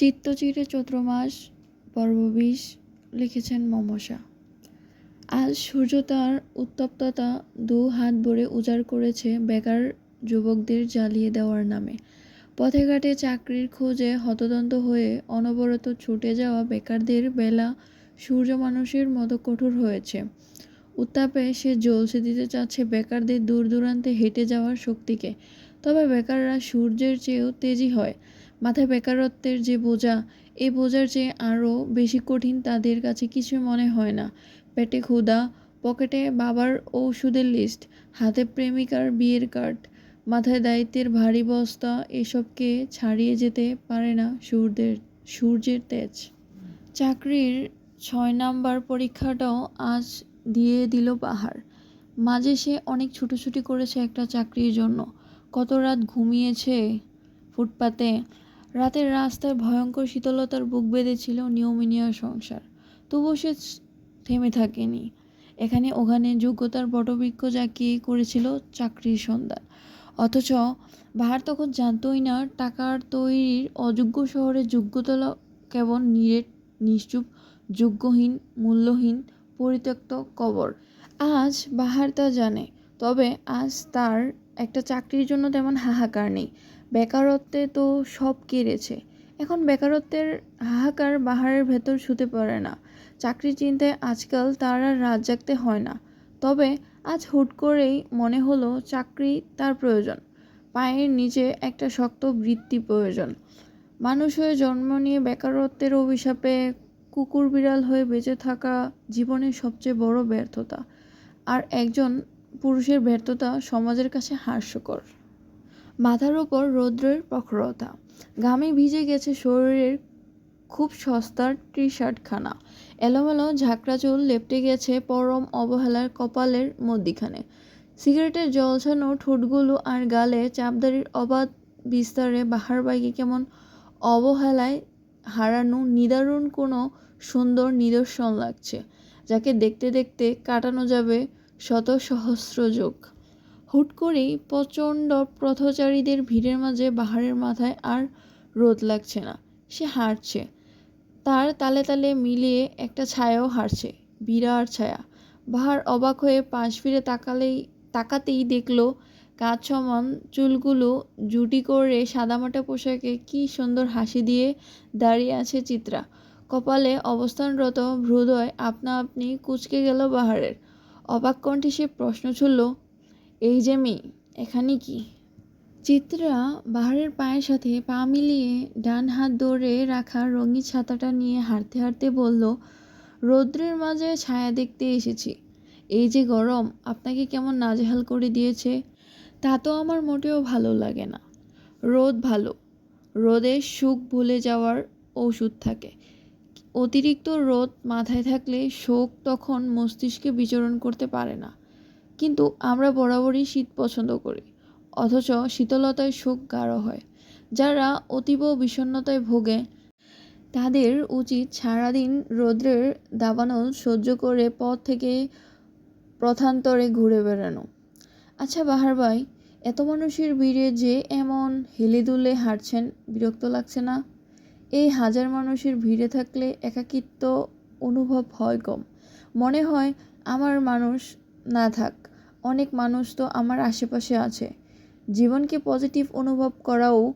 চিত্তচিরে চৈত্র মাস পর্ব বিশ লিখেছেন মমসা। আজ সূর্য তার উত্তপ্ততা দু হাত ভরে উজাড় করেছে বেকার যুবকদের জ্বালিয়ে দেওয়ার নামে। পথে ঘাটে চাকরির খোঁজে হতদন্ত হয়ে অনবরত ছুটে যাওয়া বেকারদের বেলা সূর্য মানুষের মতো কঠোর হয়েছে। উত্তাপে সে জলসে দিতে চাচ্ছে বেকারদের দূর দূরান্তে হেঁটে যাওয়ার শক্তিকে। তবে বেকাররা সূর্যের চেয়েও তেজি হয়। মাথায় বেকারত্বের যে বোঝা এই বোঝার যে আরও বেশি কঠিন তাদের কাছে কিছু মনে হয় না। পেটে ক্ষুধা, পকেটে বাবার ঔষধের লিস্ট হাতে প্রেমিকার বিয়ের কার্ড মাথায় দায়িত্বের ভারী বস্তা, এসবকে ছাড়িয়ে যেতে পারে না সূর্যের সূর্যের তেজ। চাকরির ছয় নাম্বার পরীক্ষাটাও আজ দিয়ে দিল পাহাড়। মাঝে সে অনেক ছুটোছুটি করেছে একটা চাকরির জন্য। কত রাত ঘুমিয়েছে ফুটপাতে রাতের রাস্তায় ভয়ঙ্কর শীতলতার বুক বেঁধেছিল নিয়মিনিয়ার সংসার। তবুও সে থেমে থাকেনি। এখানে ওখানে যোগ্যতার বটবৃক্ষ জাকিয়ে করেছিল চাকরির সন্ধান। অথচ বাহার তখন জানতই না টাকার তৈরির অযোগ্য শহরে যোগ্যতা কেবল নিরেট, নিশ্চুপ, যোগ্যহীন, মূল্যহীন, পরিত্যক্ত কবর। আজ বাহার তা জানে, তবে আজ তার একটা চাকরির জন্য তেমন হাহাকার নেই। বেকারত্বে তো সব কেড়েছে। এখন বেকারত্বের হাহাকার বাহারের ভেতর শুতে পারে না। চাকরি চিন্তায় আজকাল তার আর রাত জাগতে হয় না। তবে আজ হুট করেই মনে হলো চাকরি তার প্রয়োজন। পায়ের নিচে একটা শক্ত বৃত্তি প্রয়োজন। মানুষ হয়ে জন্ম নিয়ে বেকারত্বের অভিশাপে কুকুর বিড়াল হয়ে বেঁচে থাকা জীবনের সবচেয়ে বড় ব্যর্থতা। আর একজন পুরুষের ব্যর্থতা সমাজের কাছে হাস্যকর। মাথার ওপর রৌদ্রের প্রখরতা। ঘামে ভিজে গেছে শরীরের খুব সস্তার টি শার্টখানা এলোমেলো ঝাঁকড়া চুল লেপটে গেছে পরম অবহেলার কপালের মধ্যিখানে। সিগারেটের জলছানো ঠোঁটগুলো আর গালে চাপদারির অবাধ বিস্তারে বাহার বাইকে কেমন অবহেলায় হারানো নিদারুণ কোনো সুন্দর নিদর্শন লাগছে, যাকে দেখতে দেখতে কাটানো যাবে শত সহস্র যোগ। হুট করেই প্রচণ্ড পথচারীদের ভিড়ের মাঝে বাহারের মাথায় আর রোদ লাগছে না। সে হাঁটছে। তার তালে তালে মিলিয়ে একটা ছায়াও হারছে বিরাট ছায়া। বাহার অবাক হয়ে পাশ ফিরে তাকালেই তাকাতেই দেখল কাজ সমান চুলগুলো জুটি করে সাদামাটা পোশাকে কি সুন্দর হাসি দিয়ে দাঁড়িয়ে আছে চিত্রা। কপালে অবস্থানরত হৃদয় আপনা আপনি কুচকে গেল বাহারের। অবাক কণ্ঠে সে প্রশ্ন ছুড়ল এই যে মেয়ে এখানে কি? চিত্রা বাহারের পায়ের সাথে পা মিলিয়ে ডান হাত ধরে রাখা রঙিন ছাতাটা নিয়ে হাঁটতে হাঁটতে বলল, রৌদ্রের মাঝে ছায়া দেখতে এসেছি। এই যে গরম, আপনাকে কেমন নাজেহাল করে দিয়েছে? তা তো আমার মোটেও ভালো লাগে না। রোদ ভালো। রোদে সুখ ভুলে যাওয়ার ওষুধ থাকে। অতিরিক্ত রোদ মাথায় থাকলে শোক তখন মস্তিষ্কে বিচরণ করতে পারে না। কিন্তু আমরা বরাবরই শীত পছন্দ করি, অথচ শীতলতায় শোক গাঢ় হয়। যারা অতীব বিষণ্ণতায় ভোগে, তাদের উচিত সারাদিন রৌদ্রের দাবানো সহ্য করে পথ থেকে প্রথান্তরে ঘুরে বেড়ানো। আচ্ছা বাহার ভাই, এত মানুষের ভিড়ে যে এমন হেলে দুলে হাঁটছেন, বিরক্ত লাগছে না? এই হাজার মানুষের ভিড়ে থাকলে একাকিত্ব অনুভব হয় কম। মনে হয় আমার মানুষ না থাক। অনেক মানুষ তো আমার আশেপাশে আছে। জীবনকে পজিটিভ অনুভব করাও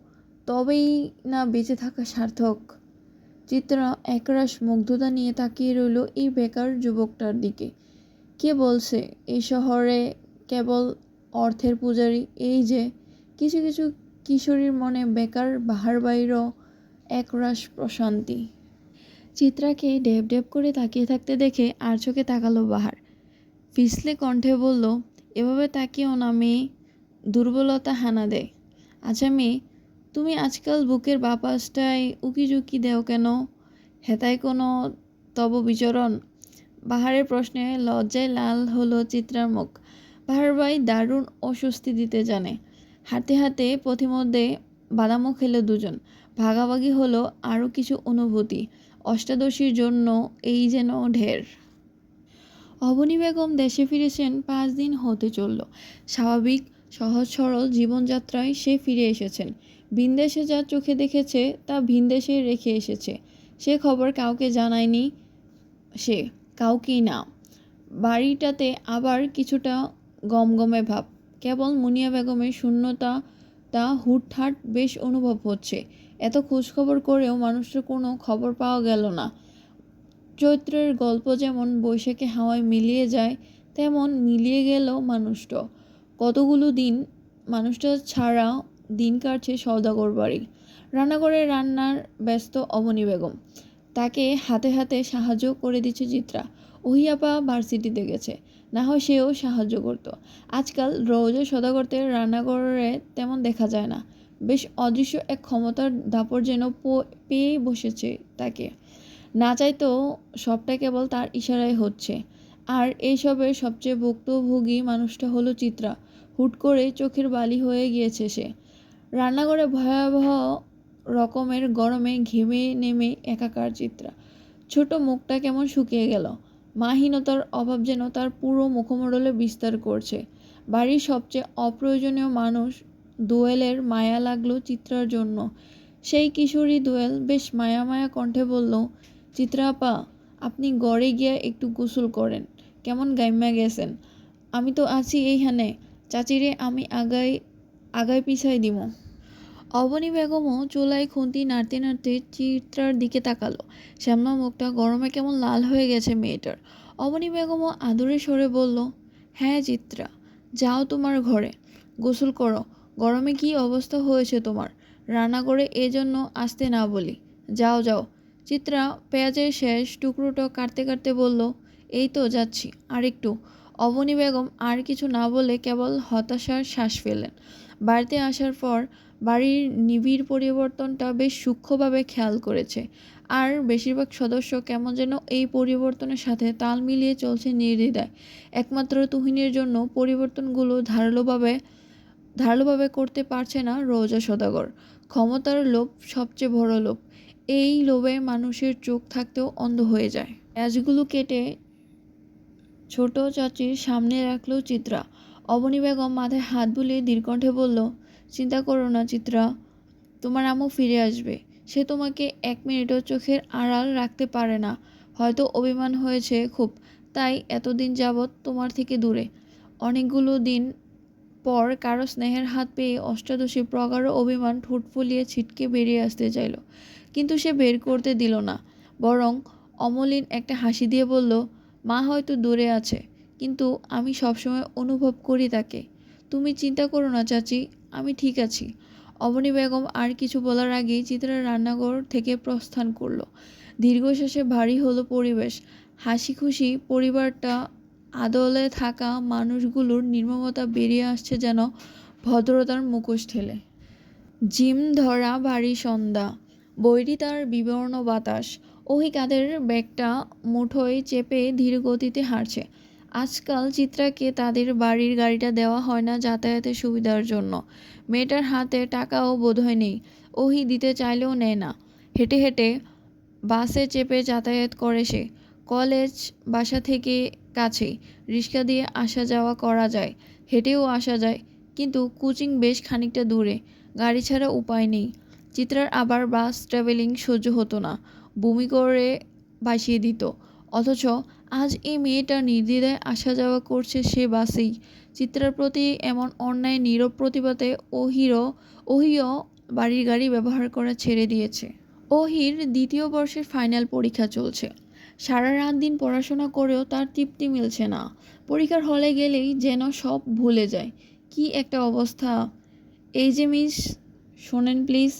তবেই না বেঁচে থাকা সার্থক। চিত্রা একরাশ মুগ্ধতা নিয়ে তাকিয়ে রইল এই বেকার যুবকটার দিকে। কে বলছে, এই শহরে কেবল অর্থের পূজারি এই যে, কিছু কিছু কিশোরীর মনে বেকার বাহার বাইরও একরাশ প্রশান্তি। চিত্রাকে ডেব ডেব করে তাকিয়ে থাকতে দেখে আর চোখে তাকালো বাহার। ফিসলে কণ্ঠে বলল এভাবে তাকিয়েও না, মেয়ে। দুর্বলতা হানা দেয়। আচ্ছা মেয়ে, তুমি আজকাল বুকের বাপাসটায় উকিঝুঁকি দেও কেন? হেতায় কোনো তব বিচরণ? বাহারের প্রশ্নে লজ্জায় লাল হলো চিত্রার মুখ। বাহার ভাই দারুণ অস্বস্তি দিতে জানে। হাতে হাতে পথিমধ্যে বাদামও খেলো দুজন। ভাগাভাগি হলো আরও কিছু অনুভূতি। অষ্টাদশীর জন্য এই যেন ঢের। অবনী বেগম দেশে ফিরেছেন পাঁচ দিন হতে চলল। স্বাভাবিক, সহজ, সরল জীবনযাত্রায় সে ফিরে এসেছেন। ভিনদেশে যা চোখে দেখেছে, তা ভিনদেশেই রেখে এসেছে। সে খবর কাউকে জানায়নি সে, কাউকেই না। বাড়িটাতে আবার কিছুটা গমগমে ভাব। কেবল মুনিয়া বেগমের শূন্যতা, তা হুটহাট বেশ অনুভব হচ্ছে। এত খোঁজখবর করেও মানুষের কোনো খবর পাওয়া গেল না। চৈত্রের গল্প যেমন বৈশাখে হাওয়ায় মিলিয়ে যায়, তেমন মিলিয়ে গেল মানুষটা। কতগুলো দিন মানুষটা ছাড়া দিন কাটছে সওদাগর বাড়ি। রান্নাঘরে রান্নার ব্যস্ত অবনী বেগম। তাকে হাতে হাতে সাহায্য করে দিচ্ছে চিত্রা। ওহিয়াপা ভার্সিটিতে গেছে। না হয় সেও সাহায্য করতো। আজকাল রোজও সদাগরতে রান্নাঘরে তেমন দেখা যায় না। বেশ অদৃশ্য এক ক্ষমতার দাপট যেন পেয়ে বসেছে তাকে। না চাইতেও সবটা কেবল তার ইশারায় হচ্ছে। আর এইসবের সবচেয়ে ভুক্তভোগী মানুষটা হলো চিত্রা। হুট করে চোখের বালি হয়ে গিয়েছে সে। রান্নাঘরে ভয়াবহ রকমের গরমে ঘেমে নেমে একাকার চিত্রা। ছোট মুখটা কেমন শুকিয়ে গেল। মাহীনতার অভাব যেন তার পুরো মুখমণ্ডলে বিস্তার করছে। বাড়ির সবচেয়ে অপ্রয়োজনীয় মানুষ দোয়েলের মায়া লাগল চিত্রার জন্য। সেই কিশোরী দোয়েল বেশ মায়া মায়া কণ্ঠে বলল চিত্রা আপা, আপনি গড়ে গিয়া একটু গোসল করেন। কেমন গাইম্যা গেছেন? আমি তো আছি এইখানে। চাচিরে আমি আগাই আগায় পিছাই দিব অবনী বেগমও চুলায় খুন্তি নাড়তে নাড়তে চিত্রার দিকে তাকালো। শ্যামলা মুখটা গরমে কেমন লাল হয়ে গেছে মেয়েটার। অবনী বেগমও আদরে সরে বলল হ্যাঁ চিত্রা, যাও তোমার ঘরে। গোসল করো। গরমে কি অবস্থা হয়েছে তোমার? রান্না করে এজন্য আসতে না বলি। যাও যাও। চিত্রা পেঁয়াজের শেষ টুকরোটা কাটতে কাটতে বলল, এই তো, যাচ্ছি। আর একটু অবনী বেগম আর কিছু না বলে কেবল হতাশার শ্বাস ফেলেন বাড়িতে আসার পর বাড়ির নিবিড় পরিবর্তনটা বেশ সূক্ষ্মভাবে খেয়াল করেছে। আর বেশিরভাগ সদস্য কেমন যেন এই পরিবর্তনের সাথে তাল মিলিয়ে চলছে নির্দ্বিধায়। একমাত্র তুহিনের জন্য পরিবর্তনগুলো ধারালোভাবে ধারালোভাবে করতে পারছে না রোজা সদাগর। ক্ষমতার লোভ সবচেয়ে বড় লোভ। এই লোভে মানুষের চোখ থাকতেও অন্ধ হয়ে যায়। পেঁয়াজগুলো কেটে ছোট চাচির সামনে রাখল চিত্রা। অবনী বেগম মাথায় হাত বুলিয়ে দীর্ঘণ্ঠে বলল, চিন্তা করো না চিত্রা, তোমার আম্মু ফিরে আসবে। সে তোমাকে এক মিনিটও চোখের আড়াল রাখতে পারে না। হয়তো অভিমান হয়েছে খুব, তাই এতদিন যাবৎ তোমার থেকে দূরে। অনেকগুলো দিন পর কারও স্নেহের হাত পেয়ে অষ্টাদশী প্রগাঢ় অভিমান ঠোঁট ফুলিয়ে ছিটকে বেরিয়ে আসতে চাইল। কিন্তু সে বের করতে দিল না। বরং অমলিন একটা হাসি দিয়ে বলল, মা হয়তো দূরে আছে, কিন্তু আমি সবসময় অনুভব করি তাকে। তুমি চিন্তা করো না চাচি, আমি ঠিক আছি। অবনী বেগম আর কিছু বলার আগেই চিত্রা রান্নাঘর থেকে প্রস্থান করল। দীর্ঘশ্বাসে ভারী হলো পরিবেশ। হাসি খুশি পরিবারটা আদলে থাকা মানুষগুলোর নির্মমতা বেরিয়ে আসছে যেন ভদ্রতার মুখোশ ঠেলে। জিম ধরা ভারী সন্ধ্যা, বৈরি তার বিবর্ণ বাতাস ওই কাদের ব্যাগটা মুঠোয় চেপে ধীর গতিতে হাঁটছে। আজকাল চিত্রাকে তাদের বাড়ির গাড়িটা দেওয়া হয় না যাতায়াতের সুবিধার জন্য। মেয়েটার হাতে টাকাও বোধহয় নেই, ওহি দিতে চাইলেও নেয় না। হেঁটে হেঁটে বাসে চেপে যাতায়াত করে সে। কলেজ, বাসা থেকে কাছেই। রিক্সা দিয়ে আসা যাওয়া করা যায়, হেঁটেও আসা যায়, কিন্তু কোচিং বেশ খানিকটা দূরে। গাড়ি ছাড়া উপায় নেই। চিত্রার আবার বাস ট্রাভেলিং সহ্য হতো না। বমি করে ভাসিয়ে দিত। অথচ আজ এই মেয়েটা নির্দ্বিধায় আসা যাওয়া করছে সে বাসেই। চিত্রার প্রতি এমন অন্যায়, নীরব প্রতিবাদে ওহিরও ওহিও বাড়ির গাড়ি ব্যবহার করা ছেড়ে দিয়েছে। ওহির দ্বিতীয় বর্ষের ফাইনাল পরীক্ষা চলছে। সারা রাত দিন পড়াশোনা করেও তার তৃপ্তি মিলছে না। পরীক্ষার হলে গেলেই যেন সব ভুলে যায়। কি একটা অবস্থা। এই যে মিস, শোনেন প্লিজ।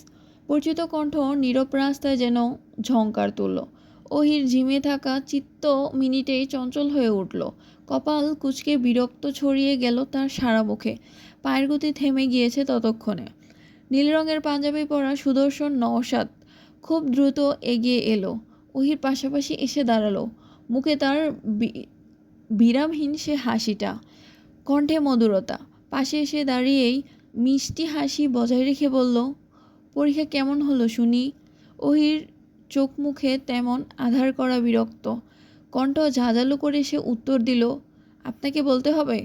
পরিচিত কণ্ঠ নীরব রাস্তায় যেন ঝংকার তুলল। ওহির ঝিমে থাকা চিত্ত মিনিটেই চঞ্চল হয়ে উঠল। কপাল কুচকে বিরক্ত ছড়িয়ে গেল তার সারা মুখে। পায়ের গতি থেমে গিয়েছে ততক্ষণে। নীল রঙের পাঞ্জাবি পরা সুদর্শন নওশাদ খুব দ্রুত এগিয়ে এলো। ওহির পাশাপাশি এসে দাঁড়াল। মুখে তার বিরামহীন সে হাসিটা, কণ্ঠে মধুরতা। পাশে এসে দাঁড়িয়েই মিষ্টি হাসি বজায় রেখে বলল, পরীক্ষা কেমন হলো শুনি? ওহির চোখ মুখে তেমন আধার করা বিরক্ত। কণ্ঠ ঝাঁঝালো করে সে উত্তর দিল, আপনাকে বলতে হবে?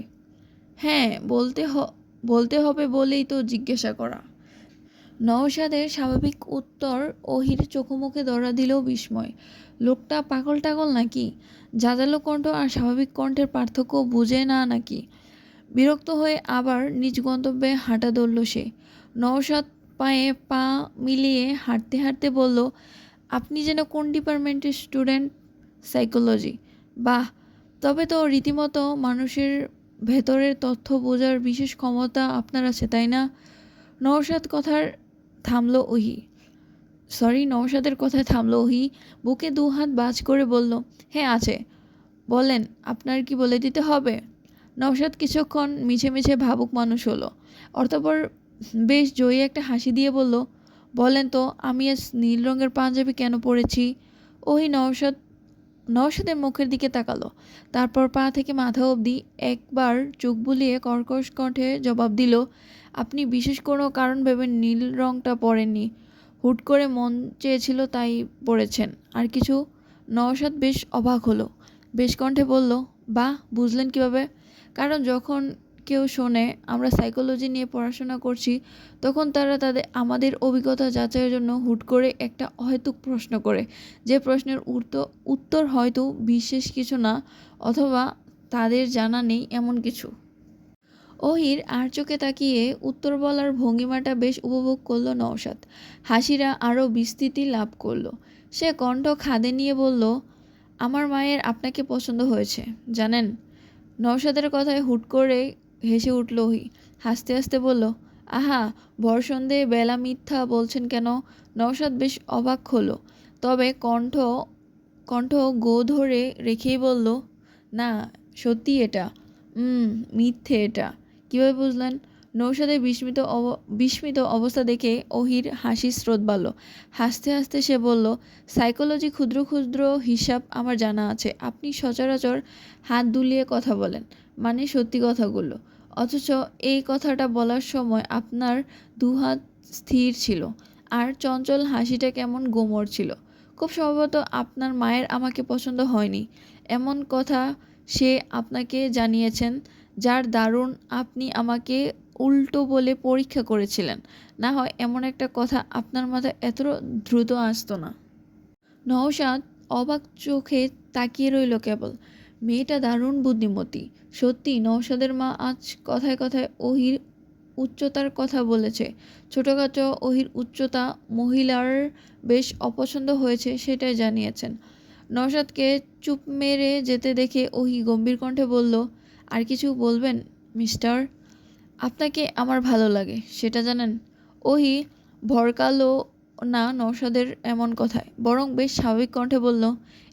হ্যাঁ বলতে হ, বলতে হবে বলেই তো জিজ্ঞাসা করা। নওশাদের স্বাভাবিক উত্তর ওহির চোখোমুখে ধরা দিলেও বিস্ময়। লোকটা পাগল টাগল নাকি? জাজালো কণ্ঠ আর স্বাভাবিক কণ্ঠের পার্থক্য বুঝে না নাকি? বিরক্ত হয়ে আবার নিজ গন্তব্যে হাঁটা ধরল সে। নওশাদ পায়ে পা মিলিয়ে হাঁটতে হাঁটতে বলল, আপনি যেন কোন ডিপার্টমেন্টের স্টুডেন্ট? সাইকোলজি। বাহ! তবে তো রীতিমতো মানুষের ভেতরের তথ্য বোঝার বিশেষ ক্ষমতা আপনার আছে, তাই না? নওশাদ কথার থামলো ওহি। সরি, নওশাদের কথায় থামল ওহি। বুকে দু হাত বাজ করে বলল হ্যাঁ আছে। বলেন আপনার কি বলে দিতে হবে? নওশাদ কিছুক্ষণ মিছে মিছে ভাবুক মানুষ হলো। অর্থপর বেশ জয়ী একটা হাসি দিয়ে বলল, বলেন তো, আমি আজ নীল রঙের পাঞ্জাবি কেন পরেছি? ওই নওশাদ নওশাদের মুখের দিকে তাকালো। তারপর পা থেকে মাথা অবধি একবার চোখ বুলিয়ে কর্কশ কণ্ঠে জবাব দিল, আপনি বিশেষ কোনো কারণ ভেবে নীল রঙটা পরেননি। হুট করে মন চেয়েছিল তাই পড়েছেন আর কিছু, নওশাদ বেশ অবাক হলো। বেশ কণ্ঠে বলল, বাহ, বুঝলেন কীভাবে? কারণ যখন কেউ শোনে, আমরা সাইকোলজি নিয়ে পড়াশোনা করছি, তখন তারা তাদের, আমাদের অভিজ্ঞতা যাচাইয়ের জন্য হুট করে একটা অহেতুক প্রশ্ন করে। যে প্রশ্নের উত্তর উত্তর হয়তো বিশেষ কিছু না, অথবা তাদের জানা নেই এমন কিছু। অহির আর চোখে তাকিয়ে উত্তর বলার ভঙ্গিমাটা বেশ উপভোগ করল নওশাদ। হাসিরা আরও বিস্তৃতি লাভ করল। সে কণ্ঠ খাদে নিয়ে বলল, আমার মায়ের আপনাকে পছন্দ হয়েছে, জানেন? নওশাদের কথায় হুট করে হেসে উঠল ওহি। হাসতে হাসতে বলল, আহা ভর সন্দেহে বেলা মিথ্যা বলছেন কেন? নওশাদ বেশ অবাক হলো। তবে কণ্ঠ কণ্ঠ গো ধরে রেখেই বলল, না, সত্যি এটা। হুম মিথ্যে এটা। কীভাবে বুঝলেন? নৌসাদের বিস্মিত অব, বিস্মিত অবস্থা দেখে ওহির হাসির স্রোত বাড়ল। হাসতে হাসতে সে বলল, সাইকোলজি ক্ষুদ্র ক্ষুদ্র হিসাব আমার জানা আছে। আপনি সচরাচর হাত দুলিয়ে কথা বলেন। মানে সত্যি কথাগুলো। অথচ এই কথাটা বলার সময় আপনার দুহাত স্থির ছিল আর চঞ্চল হাসিটা কেমন গোমর ছিল। খুব সম্ভবত আপনার মায়ের আমাকে পছন্দ হয়নি। এমন কথা সে আপনাকে জানিয়েছেন, যার দারুণ আপনি আমাকে উল্টো বলে পরীক্ষা করেছিলেন। না হয় এমন একটা কথা আপনার মাথায় এত দ্রুত আসতো না। নওশাদ অবাক চোখে তাকিয়ে রইল কেবল। মেয়েটা দারুণ বুদ্ধিমতী। সত্যি নওশাদের মা আজ কথায় কথায় ওহির উচ্চতার কথা বলেছে। ছোটোখাটো ওহির উচ্চতা মহিলার বেশ অপছন্দ হয়েছে সেটাই জানিয়েছেন। নওশাদকে চুপ মেরে যেতে দেখে ওহি গম্ভীর কণ্ঠে বলল, আর কিছু বলবেন, মিস্টার? আপনাকে আমার ভালো লাগে, সেটা জানেন? ওহি ভরকালো না নওশাদের এমন কথায়, বরং বেশ স্বাভাবিক কণ্ঠে বলল,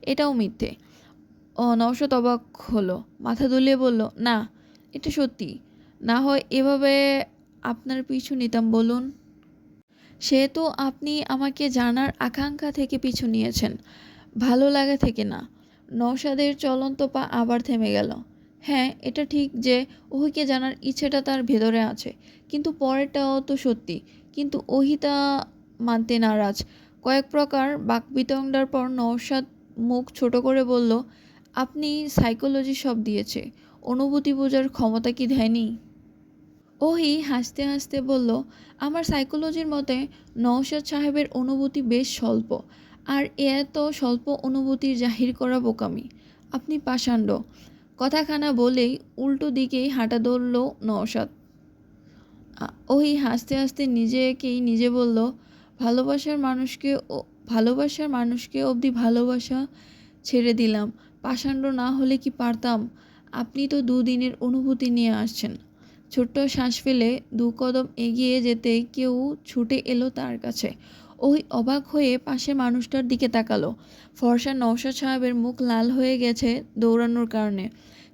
এটাও মিথ্যে। ও নওশাদ অবাক হলো। মাথা দুলিয়ে বলল, না, এটা সত্যি। না হয় এভাবে আপনার পিছু নিতাম, বলুন। সেহেতু আপনি আমাকে জানার আকাঙ্ক্ষা থেকে পিছু নিয়েছেন। ভালো লাগা থেকে না। নওশাদের চলন্ত পা আবার থেমে গেল। হ্যাঁ এটা ঠিক যে ওহিকে জানার ইচ্ছেটা তার ভেতরে আছে। কিন্তু পরেরটাও তো সত্যি। কিন্তু ওহি তা মানতে নারাজ। কয়েক প্রকার বাকবিতণ্ডার পর নওশাদ মুখ ছোট করে বলল আপনি সাইকোলজি সব দিয়েছে। অনুভূতি বোঝার ক্ষমতা কি দেয়নি? ওহি হাসতে হাসতে বলল, আমার সাইকোলজির মতে নওশাদ সাহেবের অনুভূতি বেশ স্বল্প, আর এত স্বল্প অনুভূতির জাহির করা বোকামি। আপনি পাষাণ্ড কথাখানা বলেই উল্টো দিকেই হাঁটা ধরল নওশাদ। ওহি হাসতে হাসতে নিজেকেই নিজে বলল, ভালোবাসার মানুষকে ভালোবাসার মানুষকে অবধি ভালোবাসা ছেড়ে দিলাম। পাষাণ্ড না হলে কি পারতাম? আপনি তো দুদিনের অনুভূতি নিয়ে আসছেন। ছোট্ট শ্বাস ফেলে দু কদম এগিয়ে যেতে কেউ ছুটে এলো তার কাছে। ওই অবাক হয়ে পাশে মানুষটার দিকে তাকালো। ফর্সা নওশাদ সাহেবের মুখ লাল হয়ে গেছে দৌড়ানোর কারণে।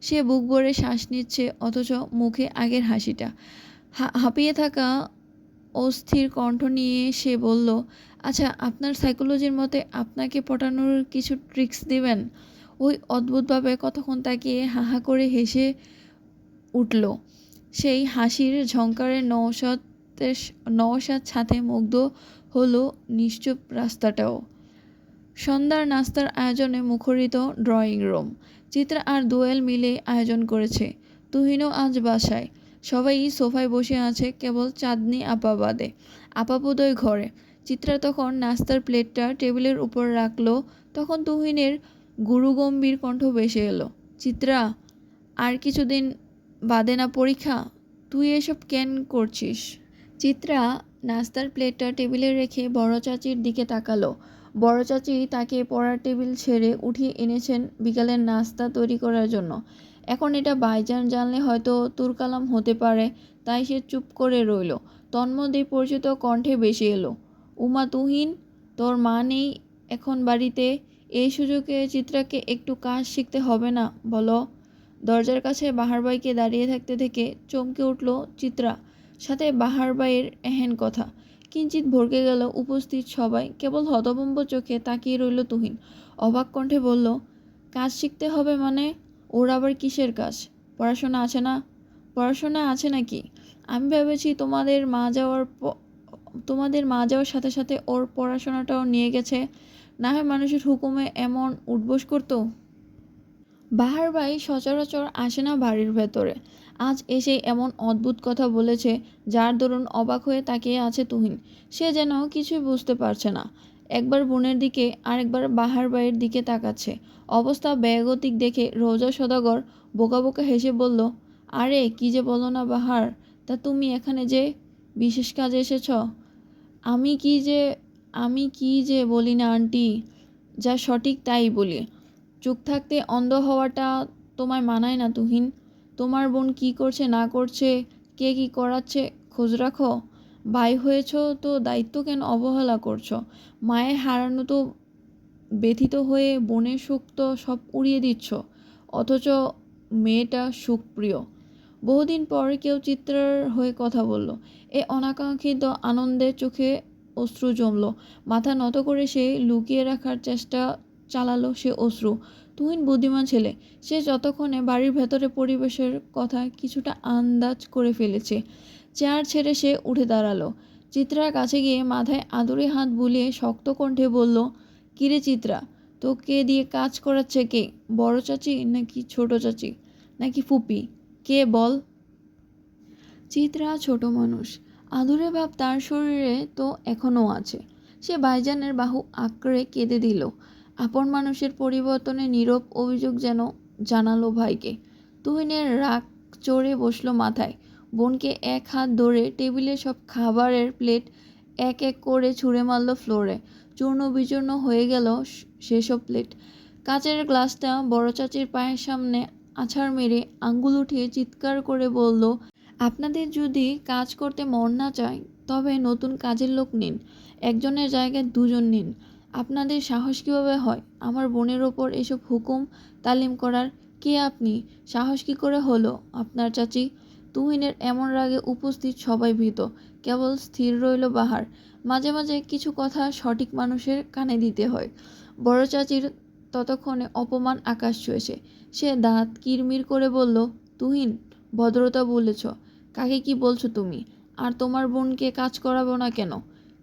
সে বুক ভরে শ্বাস নিচ্ছে, অথচ মুখে আগের হাসিটা। হাঁপিয়ে থাকা অস্থির কণ্ঠ নিয়ে সে বলল আচ্ছা আপনার সাইকোলজির মতে আপনাকে পটানোর কিছু ট্রিক্স দিবেন? ওই অদ্ভুতভাবে কতক্ষণ তাকিয়ে হাহা করে হেসে উঠল। সেই হাসির ঝঙ্কারে নৌসাদের নওশাদ ছাতে মুগ্ধ হলো নিশ্চুপ রাস্তাটাও। সন্ধ্যার নাস্তার আয়োজনে মুখরিত ড্রয়িং রুম। চিত্রা আর দোয়েল মিলে আয়োজন করেছে। তুহিনও আজ বাসায়। সবাই সোফায় বসে আছে, কেবল চাঁদনি আপা বাদে। ঘরে। চিত্রা তখন নাস্তার প্লেটটা টেবিলের উপর রাখল। তখন তুহিনের গুরুগম্ভীর কণ্ঠ ভেসে এলো, চিত্রা, আর কিছুদিন বাদে না পরীক্ষা? তুই এসব কেন করছিস? চিত্রা নাস্তার প্লেটটা টেবিলে রেখে বড় চাচির দিকে তাকালো। বড় চাচি তাকে পড়ার টেবিল ছেড়ে উঠিয়ে এনেছেন বিকালের নাস্তা তৈরি করার জন্য। এখন এটা বাইজান জানলে হয়তো তুরকালাম হতে পারে, তাই সে চুপ করে রইল। তন্মধ্যে পরিচিত কণ্ঠে বেশি এলো, উমা তুহিন, তোর মা নেই এখন বাড়িতে? এই সুযোগে চিত্রাকে একটু কাজ শিখতে হবে না, বলো। দরজার কাছে বাহারবাইকে দাঁড়িয়ে থাকতে থেকে চমকে উঠল চিত্রা। সাথে বাহারবাইয়ের এহেন কথা। কিঞ্চিত ভরকে গেল উপস্থিত সবাই। কেবল হতভম্ব চোখে তাকিয়ে রইল তুহিন। অবাক কণ্ঠে বলল, কাজ শিখতে হবে মানে? ওর আবার কিসের কাজ? পড়াশোনা আছে না? পড়াশোনা আছে নাকি? আমি ভেবেছি তোমাদের মা যাওয়ার তোমাদের মা যাওয়ার সাথে সাথে ওর পড়াশোনাটাও নিয়ে গেছে। না হয় মানুষের হুকুমে এমন উঠবোস করতো? বাহার ভাই সচরাচর আসে না বাড়ির ভেতরে। আজ এসে এমন অদ্ভুত কথা বলেছে, যার দরুন অবাক হয়ে তাকিয়ে আছে তুহিন। সে যেন কিছুই বুঝতে পারছে না। একবার বোনের দিকে, আরেকবার বাহার ভাইয়ের দিকে তাকাচ্ছে। অবস্থা ব্যয়গতিক দেখে রোজা সদাগর বোকা বোকা হেসে বলল, আরে, কি যে বলো না বাহার, তা তুমি এখানে যে বিশেষ কাজে এসেছ? আমি কি যে আমি কি যে বলি না, আন্টি? যা সঠিক তাই বলি। চুপ থাকতে অন্ধ হওয়াটা তোমায় মানায় না, তুহিন। তোমার বোন কি করছে, না করছে, কে কি করাচ্ছে, খোঁজ রাখো। ভাই হয়েছ তো দায়িত্ব কেন অবহেলা করছ? মায়ের হারানো তো ব্যথিত হয়ে বোনের সুখ তো সব উড়িয়ে দিচ্ছ। অথচ মেয়েটা সুখপ্রিয়। বহুদিন পর কেউ চিত্রার হয়ে কথা বলল। এ অনাকাঙ্ক্ষিত আনন্দে চোখে অশ্রু জমল। মাথা নত করে সে লুকিয়ে রাখার চেষ্টা চালালো সে অশ্রু। তুহিন বুদ্ধিমান ছেলে। সে যতক্ষণে বাড়ির ভেতরে পরিবেশের কথা কিছুটা আন্দাজ করে ফেলেছে, চেয়ার ছেড়ে সে উঠে দাঁড়াল। চিত্রার কাছে গিয়ে মাথায় আদুরে হাত বুলিয়ে শক্ত কণ্ঠে বলল, কিরে চিত্রা, তোকে দিয়ে কাজ করাচ্ছে কে? বড় চাচি নাকি ছোট চাচি? নাকি ফুপি? কে বল? চিত্রা ছোট মানুষ। আদুরে ভাব তার শরীরে তো এখনও আছে। সে ভাইজানের বাহু আঁকড়ে কেঁদে দিল। আপন মানুষের পরিবর্তনে নীরব অভিযোগ যেন জানালো ভাইকে। তুহিনের রাগ চড়ে বসল মাথায়। বোনকে এক হাত ধরে টেবিলে সব খাবারের প্লেট এক এক করে ছুঁড়ে মারল ফ্লোরে। চূর্ণ বিচূর্ণ হয়ে গেল সেসব প্লেট। কাচের গ্লাসটা বড় চাচির পায়ের সামনে আছাড় মেরে আঙ্গুল উঠিয়ে চিৎকার করে বলল আপনাদের যদি কাজ করতে মন না চায়, তবে নতুন কাজের লোক নিন। একজনের জায়গায় দুজন নিন। আপনাদের সাহস কীভাবে হয়? আমার বোনের ওপর এসব হুকুম তালিম করার কে আপনি? সাহস কী করে হলো? আপনার চাচি তুহিনের এমন রাগে উপস্থিত সবাই ভীত, কেবল স্থির রইল বাহার। মাঝে মাঝে কিছু কথা সঠিক মানুষের কানে দিতে হয়। বড় চাচির ততক্ষণে অপমান আকাশ ছুঁয়েছে। সে দাঁত কিরমির করে বলল, তুহিন, ভদ্রতা বলেছ। কাকে কি বলছো তুমি? আর তোমার বোনকে কাজ করাবো না কেন?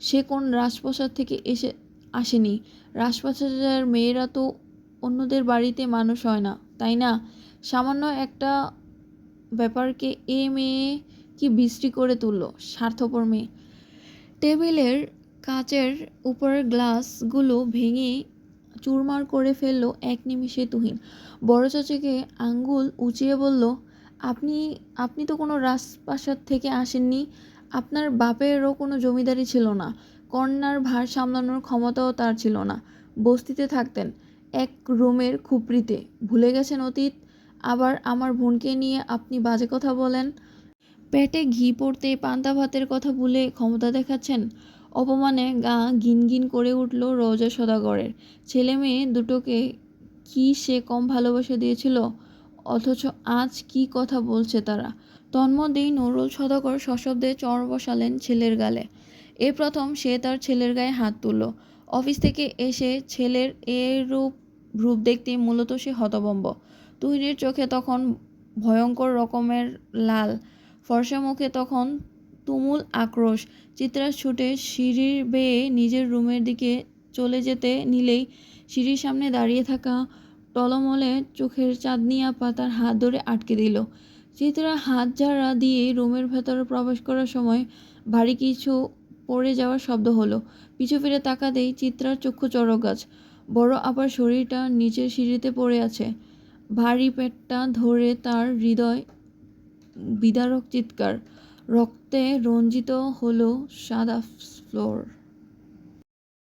সে কোন রাজপ্রসাদ থেকে এসে আসেনি? রাজপ্রাসাদের মেয়েরা তো অন্যদের বাড়িতে মানুষ হয় না, তাই না? সামান্য একটা ব্যাপারকে এ মেয়ে কি বিশ্রী করে তুললো, স্বার্থপর মেয়ে। টেবিলের কাচের উপরের গ্লাসগুলো ভেঙে চুরমার করে ফেলল এক নিমিষে তুহিন। বড় চাচাকে আঙ্গুল উঁচিয়ে বলল আপনি আপনি তো কোনো রাজপ্রাসাদ থেকে আসেননি। আপনার বাপেরও কোনো জমিদারি ছিল না। কন্যার ভার সামলানোর ক্ষমতাও তার ছিল না। বস্তিতে থাকতেন এক রুমের খুপড়িতে ভুলে গেছেন অতীত? আবার আমার বোনকে নিয়ে আপনি বাজে কথা বলেন? পেটে ঘি পড়তে পান্তা ভাতের কথা ভুলে ক্ষমতা দেখাচ্ছেন? অপমানে গা গিনগিন করে উঠল রোজা সদাগরের। ছেলে মেয়ে দুটোকে কি সে কম ভালোবাসা দিয়েছিল? অথচ আজ কি কথা বলছে তারা? তন্মধ্যেই নুরুল সদাগর সশব্দে চর বসালেন ছেলের গালে। এ প্রথম সে তার ছেলের গায়ে হাত তুলল। অফিস থেকে এসে ছেলের এ রূপ রূপ দেখতে মূলত সে হতবম্ব তুহিনের চোখে তখন ভয়ঙ্কর রকমের লাল, ফর্সা মুখে তখন তুমুল আক্রোশ। চিত্রা ছুটে সিঁড়ির বেয়ে নিজের রুমের দিকে চলে যেতে নিলেই সিঁড়ির সামনে দাঁড়িয়ে থাকা টলমলে চোখের চাঁদনি আপা তার হাত ধরে আটকে দিল। চিত্রা হাত ঝাড়া দিয়ে রুমের ভেতরে প্রবেশ করার সময় ভারী কিছু পড়ে যাওয়ার শব্দ হলো। পিছু ফিরে তাকাতেই চিত্রার চক্ষু চড়ক গাছ। বড় আপার শরীরটা নিচের সিঁড়িতে পড়ে আছে। ভারী পেটটা ধরে তার হৃদয় বিদারক চিৎকার। রক্তে রঞ্জিত হলো সাদা ফ্লোর।